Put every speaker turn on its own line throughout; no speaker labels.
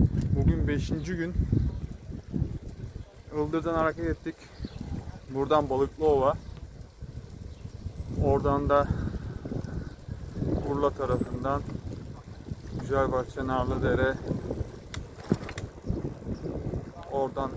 Bugün 5. gün. Ildır'dan hareket ettik. Buradan Balıklıova. Oradan da Urla tarafından Güzelbahçe, Narlıdere. Oradan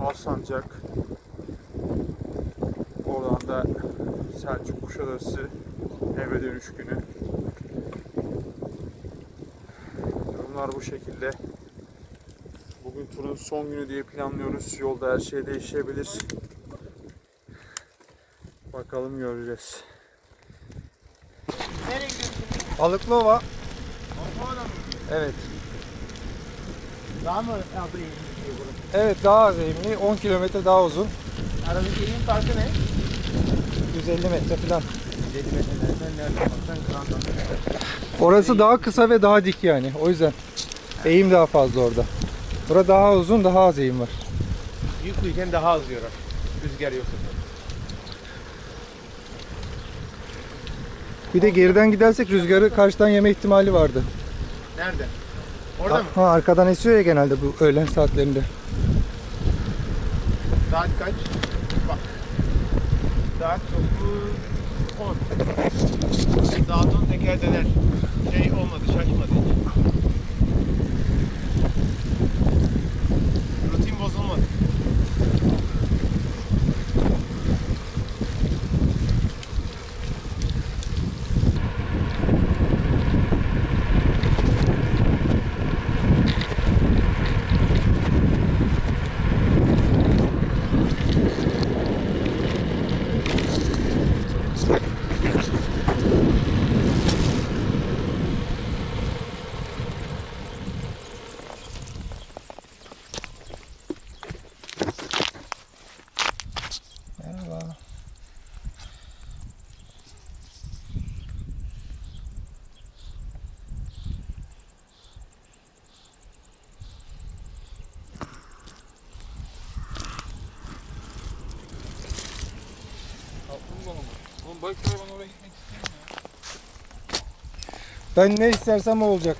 Alsancak. Oradan da Selçuk Kuşadası eve dönüş günü. Durumlar bu şekilde. Turun son günü diye planlıyoruz. Yolda her şey değişebilir. Bakalım göreceğiz.
Nereye gidiyorsun?
Balıklıova. Evet.
Daha mı altı eğim gidiyor burası?
Evet daha az eğimli. 10 kilometre daha uzun.
Aradaki eğim farkı ne?
150 metre falan.
150 metreden nereden baksan krandan.
Orası daha kısa ve daha dik yani. O yüzden eğim daha fazla orada. Burada daha uzun, daha az eğim var.
Yüklüyken daha az yorar. Rüzgar yoksa.
Bir de geriden gidersek rüzgarı karşıdan yeme ihtimali vardı.
Nerede? Orada mı?
Ha, arkadan esiyor ya genelde bu öğlen saatlerinde.
Saat kaç? Bak. Saat 9 10. Saat 10 teker döner. Şey olmadı, şaşmadı hiç. Rutin bozulmadı.
Merhaba.
Oğlum bak şuraya ben oraya gitmek istiyorum ya.
Ben ne istersem olacak.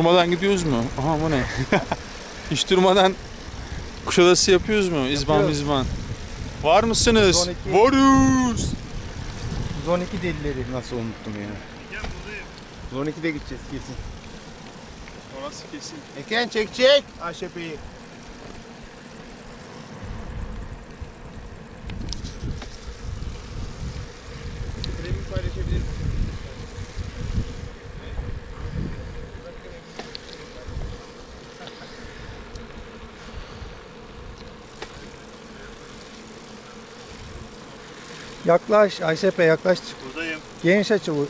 Durmadan gidiyoruz mu? Aha bu ne? Hiç durmadan Kuşadası yapıyoruz mu? İzban
Yapıyoruz.
mizban. Var mısınız?
12.
Varız.
112 delileri nasıl unuttum ya.
Gel buradayım. 12'de gideceğiz kesin.
Orası kesin.
Eken çek çek. Aşepeyi.
Yaklaş Ayşepe yaklaş.
Buradayım.
Geniş açı bu.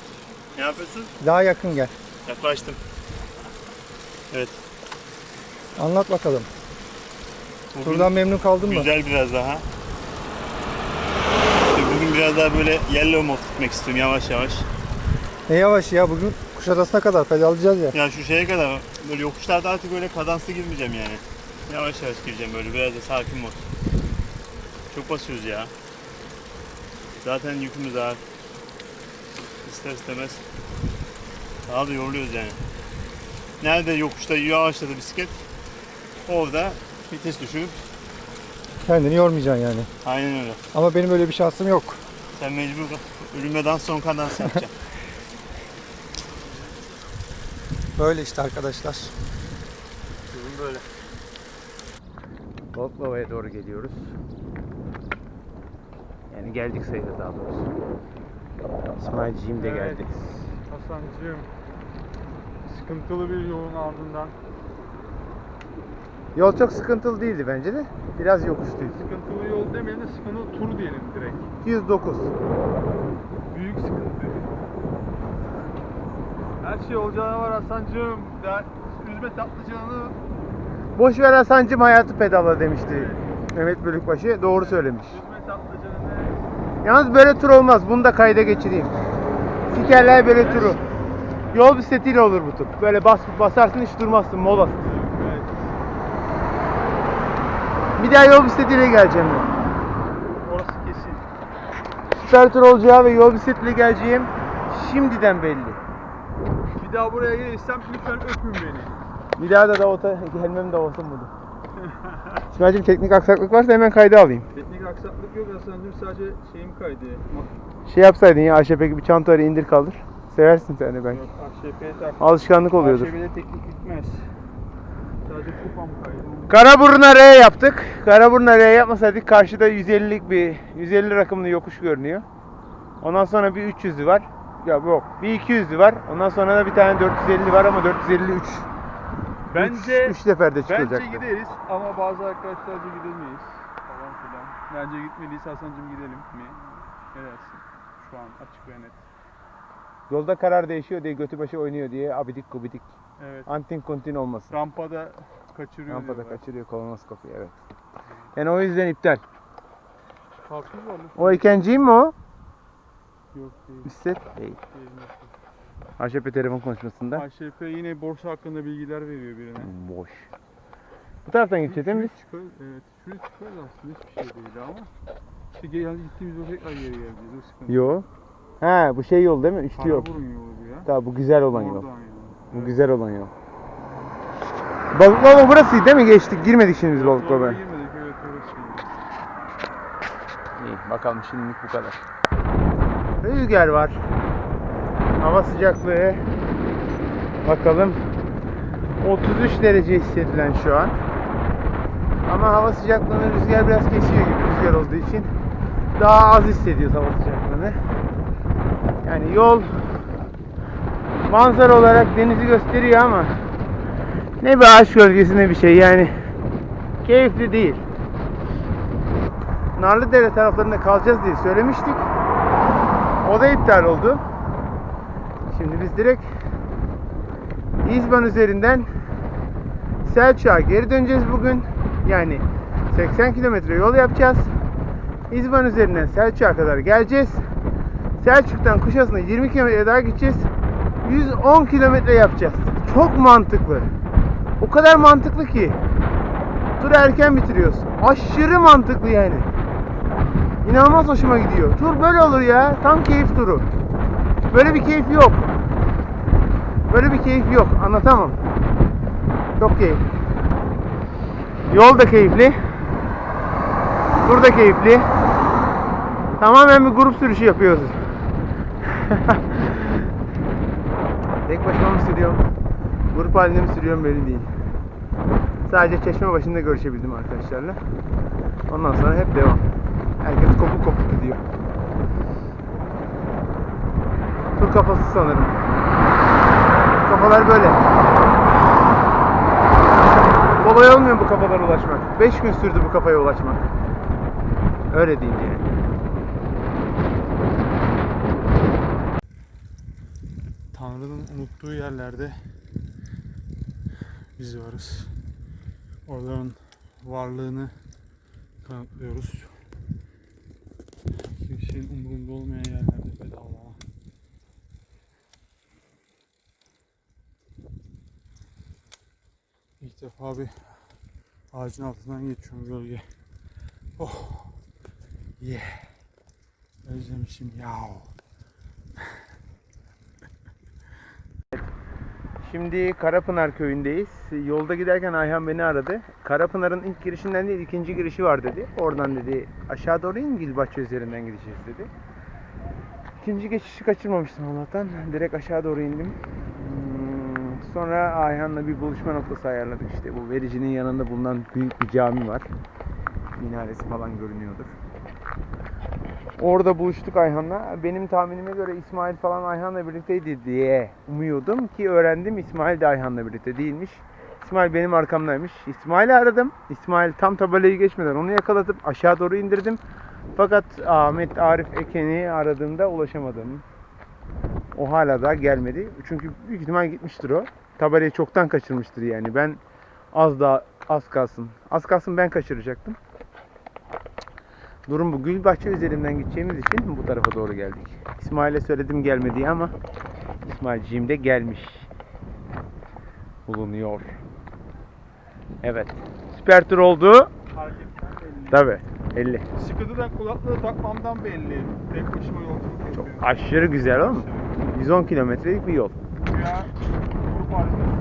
Ne yapıyorsun?
Daha yakın gel.
Yaklaştım.
Anlat bakalım.
Bugün
Turdan memnun kaldın mı?
güzel biraz daha. İşte bugün biraz daha böyle yellow mod gitmek istiyorum yavaş yavaş.
Ne yavaş ya bugün Kuşadası'na kadar pedallayacağız ya.
Ya şu şeye kadar böyle yokuşlarda artık böyle kadanslı girmeyeceğim yani. Yavaş yavaş gireceğim böyle biraz da sakin mod. Çok basıyoruz ya. Zaten yükümüz ağır. İster istemez. Daha da yoruluyoruz yani. Nerede yokuşta yavaşladı bisiklet. Orada vites düşürüp
Kendini yormayacaksın yani.
aynen öyle.
Ama benim öyle bir şansım yok.
Sen mecbur ölümden son kadans yapacaksın.
Böyle işte arkadaşlar.
Durum böyle.
Balıklıova'ya doğru geliyoruz. Yani geldik sayılır daha doğrusu. İsmailciğim de
Evet.
geldi.
Hasan'cığım sıkıntılı bir yolun ardından
Yol çok sıkıntılı değildi bence de. Biraz yokuşluydu.
sıkıntılı yol demeyelim de sıkıntılı tur diyelim direkt.
109.
Büyük sıkıntı. Her şey olacağına var Hasan'cığım. Üzme tatlı canını
Boş ver Hasan'cım hayatı pedala demişti Mehmet Bölükbaşı. Doğru söylemiş. Yalnız böyle tur olmaz. Bunu da kayda geçireyim. Sikerler böyle turu. Yol bisikletiyle olur bu tur. Böyle bas basarsın hiç durmazsın molasın. Bir daha yol bisikletiyle geleceğim ben.
Orası kesin.
Süper tur olacağı ve yol bisikletiyle geleceğim şimdiden belli.
Bir daha buraya gelirsem lütfen öpün beni.
Bir daha da Davut'a gelmem Davut'un bunu. İsmail'cim teknik aksaklık varsa hemen kayda alayım.
Teknik aksaklık yok Hasan'cığım sadece şeyim kaydı.
Şey yapsaydın ya AŞP gibi çantayı indir kaldır. Seversin sen de ben.
Yok AŞP'ye.
Alışkanlık oluyordur.
AŞP'de teknik gitmez. Sadece kupam kaydı.
Karaburun'a R yaptık. Karaburun'a R yapmasaydık karşıda 150'lik bir 150 rakımlı yokuş görünüyor. Ondan sonra bir 300'lü var. Ya yok. Bir 200'lü var. Ondan sonra da bir tane 450 var ama 453.
Bence
3 seferde çıkacak.
bence gideriz ama bazı arkadaşlarca gidemeyiz. Bence gitmeliyiz Hasan'cığım gidelim mi? Ne dersin? Şu an açık ve net.
Yolda karar değişiyor diye götü başı oynuyor diye abidik gubidik.
Evet.
Antin kuntin olmasın.
Rampada kaçırıyor
Rampada
diyorlar.
kaçırıyor kolonoskopi evet. Yani o yüzden iptal.
Var mı?
O ikenciyim mi o?
Yok değil.
Üstet değil.
değil.
AŞP telefon konuşmasında.
AŞP yine borsa hakkında bilgiler veriyor birine.
Boş. Bu taraftan gideceğiz değil mi biz?
Evet. Şuraya çıkarız aslında hiçbir şey değil ama. İşte gel, yani gittiğimiz yol tekrar geri geleceğiz. O sıkıntı.
Yo. Ha bu şey yol değil mi? Üçlü yol.
Karaburun yolu bu ya.
Tamam bu güzel olan yol.
Oradan yani.
Bu güzel olan yol. Balıklama burasıydı değil mi? Geçtik. Girmedik şimdi biz balıklamaya.
Oraya girmedik evet orası.
İyi bakalım şimdilik bu kadar. Rüzgar var. Hava sıcaklığı bakalım 33 derece hissedilen şu an. Ama hava sıcaklığını rüzgar biraz kesiyor gibi rüzgar olduğu için daha az hissediyoruz hava sıcaklığını. Yani yol manzara olarak denizi gösteriyor ama ne bir ağaç gölgesi ne bir şey yani keyifli değil. Narlıdere taraflarında kalacağız diye söylemiştik. O da iptal oldu. Şimdi biz direkt İzban üzerinden Selçuk'a geri döneceğiz bugün. Yani 80 kilometre yol yapacağız. İzban üzerinden Selçuk'a kadar geleceğiz. Selçuk'tan Kuşadası'na 20 kilometre daha gideceğiz. 110 kilometre yapacağız. Çok mantıklı. O kadar mantıklı ki. Turu erken bitiriyoruz. Aşırı mantıklı yani. İnanılmaz hoşuma gidiyor. Tur böyle olur ya. Tam keyif turu. Böyle bir keyif yok. Böyle bir keyif yok. Anlatamam. Çok keyifli. Yol da keyifli. Tur da keyifli. Tamamen bir grup sürüşü yapıyoruz. Tek başıma mı sürüyorum? Grup halinde mi sürüyorum belli değil. Sadece çeşme başında görüşebildim arkadaşlarla. Ondan sonra hep devam. Herkes kopuk kopuk gidiyor. Tur kafası sanırım. Kafalar böyle. Kolay olmuyor bu kafalara ulaşmak. 5 gün sürdü bu kafaya ulaşmak. Öyle diyeyim yani.
Tanrı'nın unuttuğu yerlerde biz varız. Oraların varlığını kanıtlıyoruz. Kimsenin umurunda olmayan yerlerde İlk defa bir ağacın altından geçiyorum gölge. Oh. Yeah. Özlemişim yahu.
Şimdi Karapınar köyündeyiz. Yolda giderken Ayhan beni aradı. Karapınar'ın ilk girişinden değil ikinci girişi var dedi. Oradan dedi aşağı doğru in Gülbahçe üzerinden gideceğiz dedi. İkinci geçişi kaçırmamıştım Allah'tan. Direkt aşağı doğru indim. Sonra Ayhan'la bir buluşma noktası ayarladık işte. Bu vericinin yanında bulunan büyük bir cami var. Minaresi falan görünüyordur. Orada buluştuk Ayhan'la. Benim tahminime göre İsmail falan Ayhan'la birlikteydi diye umuyordum ki öğrendim İsmail de Ayhan'la birlikte değilmiş. İsmail benim arkamdaymış. İsmail'i aradım. İsmail tam tabelayı geçmeden onu yakalatıp aşağı doğru indirdim. Fakat Ahmet Arif Eken'i aradığımda ulaşamadım. O hala da gelmedi. Çünkü büyük ihtimal gitmiştir o. Tabelayı çoktan kaçırmıştır yani. Ben az daha Az kalsın. Az kalsın ben kaçıracaktım. Durum bu. Gülbahçe üzerinden gideceğimiz için bu tarafa doğru geldik. İsmail'e söyledim gelmediği ama İsmailciğim de gelmiş. Bulunuyor. Evet. Süper tur oldu. Tabi. 50.
Sıkıntıdan kulaklığı takmamdan belli. Tek başıma yolculuk yapıyorum.
Aşırı güzel oğlum. 110 kilometrelik bir yol.
Grup sürmüşüm.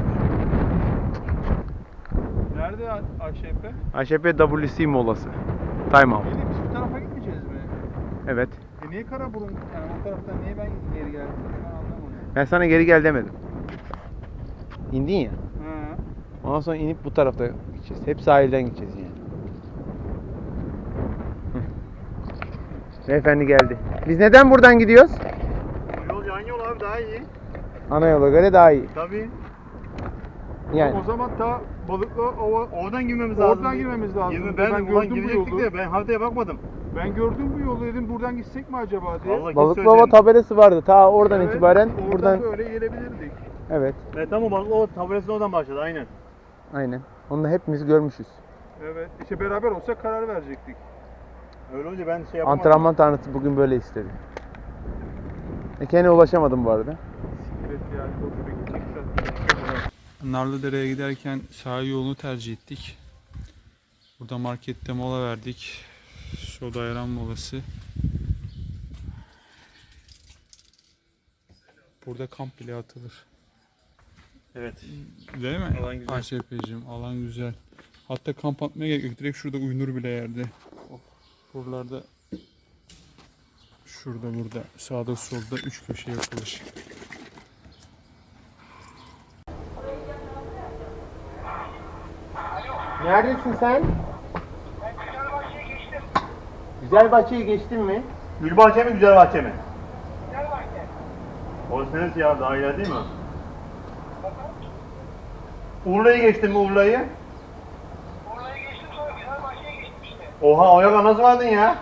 Nerede AŞP?
AŞP WC molası. Time out.
Biz bu tarafa gitmeyeceğiz mi?
Evet.
E niye Karaburun? Yani o taraftan niye ben geri geldim? Şu an anlamadım.
Ben sana geri gel demedim. İndin ya.
He.
Ondan sonra inip bu tarafta gideceğiz. Hep sahilden gideceğiz yani. Hı. Beyefendi geldi. Biz neden buradan gidiyoruz?
Bu yol yan yol abi daha iyi.
Ana yola göre daha iyi.
Tabii.
Yani
O zaman ta balıklı ova
Oradan girmemiz lazım.
Oradan girmemiz lazım.
Girme,
Ben
ben,
gördüm
ulan
bu
girecektik
yolu.
de ben haritaya bakmadım.
ben gördüm bu yolu dedim buradan gitsek mi acaba diye.
Vallahi
Balıklava tabelası vardı. Ta oradan
Evet,
itibaren
oradan
buradan
böyle gelebilirdik.
evet.
Evet tamam Balıklava tabelası oradan başladı aynen.
Aynen. Onu da hepimiz görmüşüz.
Evet. İşte beraber olsak karar verecektik.
Öyle olunca ben şey yapamadım.
Antrenman tanrısı bugün böyle istedi. Eken'e ulaşamadım bu arada.
Narlıdere'ye giderken sahil yolunu tercih ettik. Burada markette mola verdik. Soda ayran molası. Burada kamp bile atılır.
Evet.
Değil mi?
Alan güzel.
AŞP'cim alan güzel. Hatta kamp atmaya gerek yok. Direkt şurada uyunur bile yerde. Buralarda şurada burada sağda solda üç köşe yapılır.
Neredesin sen? Güzel bahçeyi geçtin mi?
Gül bahçe mi güzel bahçe mi? Orası neresi ya? Daha ileride değil mi? Urla'yı geçtin mi Urla'yı?
Orayı geçtim sonra güzel bahçeye geçtim işte.
Oha Oyaga nasıl vardın ya?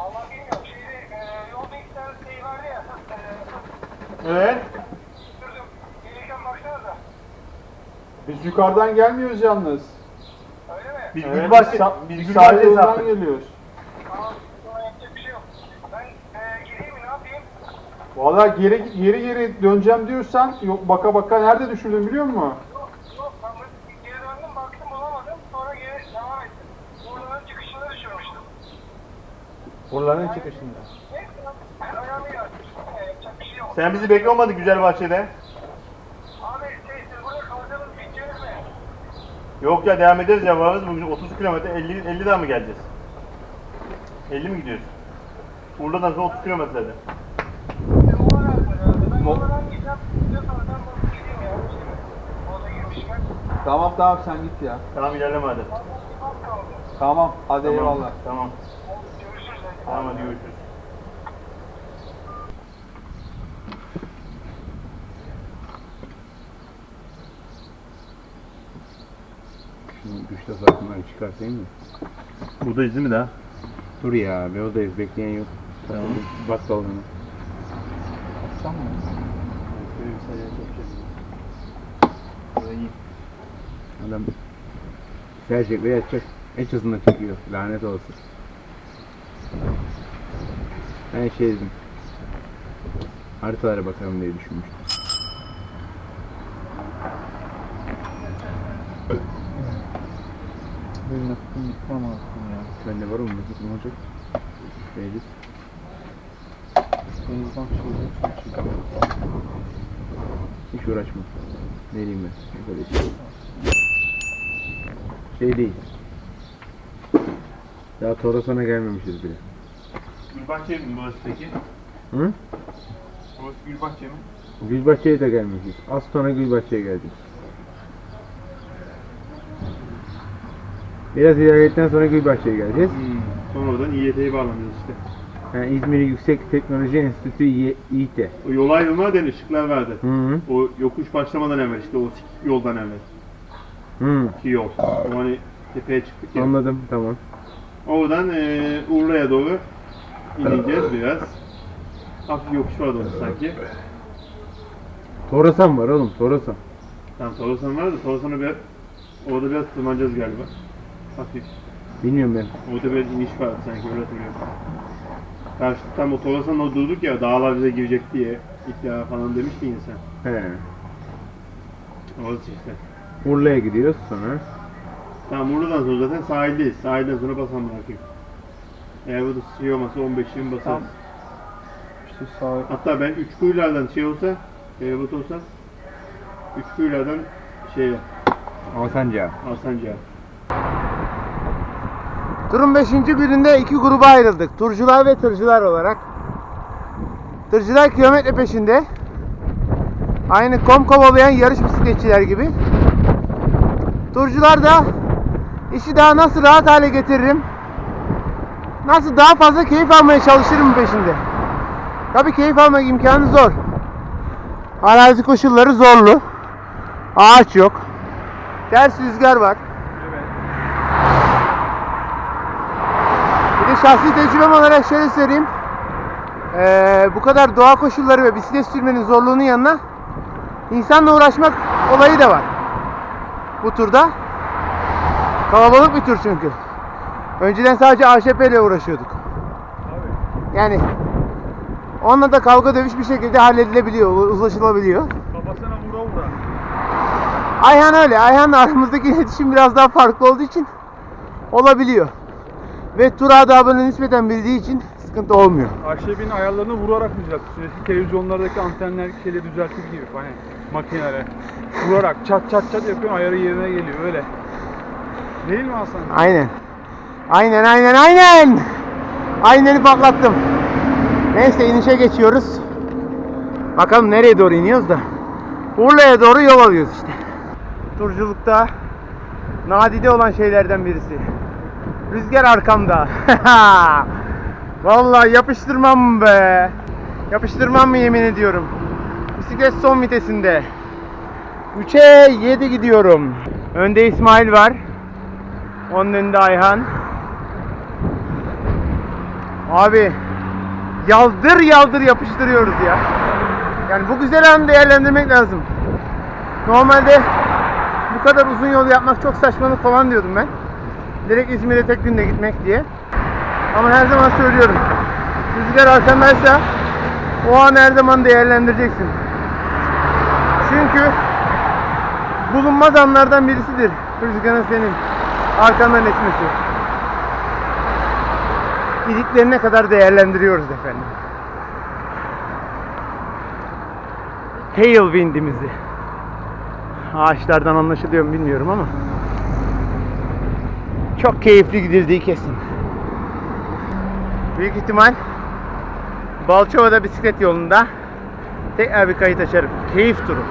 Allah bilmiyorum. Şeyde e, yolda iki tane şey vardı ya. E,
Evet.
Biz yukarıdan gelmiyoruz yalnız.
Öyle mi?
Biz
Evet,
Gül bahçe,
sa-
biz Gül
sahil
bahçe
yoldan
saptık.
geliyoruz.
Tamam. Sonra yapacak bir şey yok. Ben e, gireyim mi ne yapayım?
Valla geri geri geri döneceğim diyorsan yok baka baka nerede düşürdün biliyor musun?
Yok yok. Ben geri döndüm baktım bulamadım. Sonra geri devam ettim. Buraların çıkışında düşürmüştüm.
Buraların çıkışında.
Neyse. Önemli değil artık. E, yapacak bir şey yok.
Sen bizi beklemedik güzel bahçede.
Abi şey siz burada kalacaksınız. Gideceğiz mi?
Yok ya devam ederiz ya varız bugün 30 kilometre 50 50 daha mı geleceğiz? 50 mi gidiyoruz? Urla'dan sonra 30 kilometrede.
Mola versin herhalde. Ben moladan gideceğim. İstiyorsanız ben bunu gideyim ya. Şimdi. Mola girmişken.
Tamam tamam sen git ya.
Tamam ilerleme hadi.
Az kaldı.
Tamam hadi
Tamam.
eyvallah.
Tamam.
Görüşürüz.
Tamam hadi görüşürüz.
Şimdi güçte farkından çıkarsayım mı?
Buradayız değil mi daha?
Dur ya be odayız bekleyen yok.
Tamam.
Bak?
Böyle bir sayı yapacağız.
Adam gelecek ve yatacak. En hızında çekiyor. Lanet olsun. Ben şey dedim. Haritalara bakalım diye düşünmüştüm.
Benim aklım gitmem ya.
Bende var mı? Nasıl olacak? Beyliz.
Denizden şey
Hiç uğraşma. Ne diyeyim ben? Ne kadar şey. Şey değil. Daha Toroson'a gelmemişiz bile.
Gülbahçe mi burası peki?
Hı?
Burası Gülbahçe mi?
Gülbahçe'ye de gelmişiz. Az sonra Gülbahçe'ye geldik. Biraz ilerledikten sonra Gülbahçe'ye geleceğiz.
Sonra oradan İYT'yi bağlanacağız işte.
Yani İzmir Yüksek Teknoloji Enstitüsü İ- İİTE.
O yol ayrılma den ışıklar verdi.
Hı hı.
O yokuş başlamadan evvel işte o yoldan evvel.
Hı.
Ki yol. O hani tepeye çıktık ya.
Anladım tamam.
Oradan eee Urla'ya doğru ineceğiz biraz. Hafif yokuş var orada sanki.
Torasan var oğlum Torasan.
Tamam Torasan var da Torasan'a biraz orada biraz tırmanacağız galiba. Hafif.
Bilmiyorum ben.
Orada biraz iniş var sanki öyle hatırlıyorum. Karşı tam o durduk ya dağlar bize girecek diye iddia falan demişti insan.
He.
Orası işte.
Urla'ya gidiyoruz sonra.
Tamam buradan sonra zaten sahildeyiz. Sahilden sonra basan bırakayım. Eğer burada şey olmasa 15 20 basarız.
Tamam. İşte sağ
Hatta ben üç kuyulardan şey olsa, feribot olsa üç kuyulardan şeye,
Alsancak.
Alsancak'a.
Turun 5. gününde iki gruba ayrıldık. Turcular ve tırcılar olarak. Tırcılar kilometre peşinde. Aynı kom kovalayan yarış bisikletçiler gibi. Turcular da işi daha nasıl rahat hale getiririm, nasıl daha fazla keyif almaya çalışırım peşinde. Tabii keyif almak imkanı zor. Arazi koşulları zorlu. Ağaç yok. Ters rüzgar var.
Evet.
Bir de şahsi tecrübem olarak şöyle söyleyeyim. Ee, bu kadar doğa koşulları ve bisiklet sürmenin zorluğunun yanına insanla uğraşmak olayı da var. Bu turda. Kalabalık bir tur çünkü. Önceden sadece AŞP ile uğraşıyorduk.
Abi
Yani onunla da kavga dövüş bir şekilde halledilebiliyor, uzlaşılabiliyor.
kafasına vura vura.
Ayhan öyle. Ayhan'la aramızdaki iletişim biraz daha farklı olduğu için olabiliyor. Ve tur adabını nispeten bildiği için sıkıntı olmuyor.
Ahşebin ayarlarını vurarak düzeltiyorsun. Eski televizyonlardaki antenler şeyleri düzeltir gibi hani makinelere. Vurarak çat çat çat yapıyor ayarı yerine geliyor öyle. Değil mi Hasan?
Aynen. Aynen aynen aynen. Ayneni patlattım. Neyse inişe geçiyoruz. Bakalım nereye doğru iniyoruz da. Urla'ya doğru yol alıyoruz işte. Turculukta nadide olan şeylerden birisi. Rüzgar arkamda. Vallahi yapıştırmam be. Yapıştırmam mı yemin ediyorum. Bisiklet son vitesinde. 3'e 7 gidiyorum. Önde İsmail var. Onun önünde Ayhan. Abi yaldır yaldır yapıştırıyoruz ya. Yani bu güzel anı değerlendirmek lazım. Normalde bu kadar uzun yol yapmak çok saçmalık falan diyordum ben. Direkt İzmir'e tek günde gitmek diye. Ama her zaman söylüyorum. Rüzgar arkandaysa o an her zaman değerlendireceksin. Çünkü bulunmaz anlardan birisidir rüzgarın senin arkandan esmesi. İliklerine kadar değerlendiriyoruz efendim. Tailwind'imizi. Ağaçlardan anlaşılıyor mu bilmiyorum ama çok keyifli gidildiği kesin. Büyük ihtimal Balçova'da bisiklet yolunda tekrar bir kayıt açarım. Keyif turu.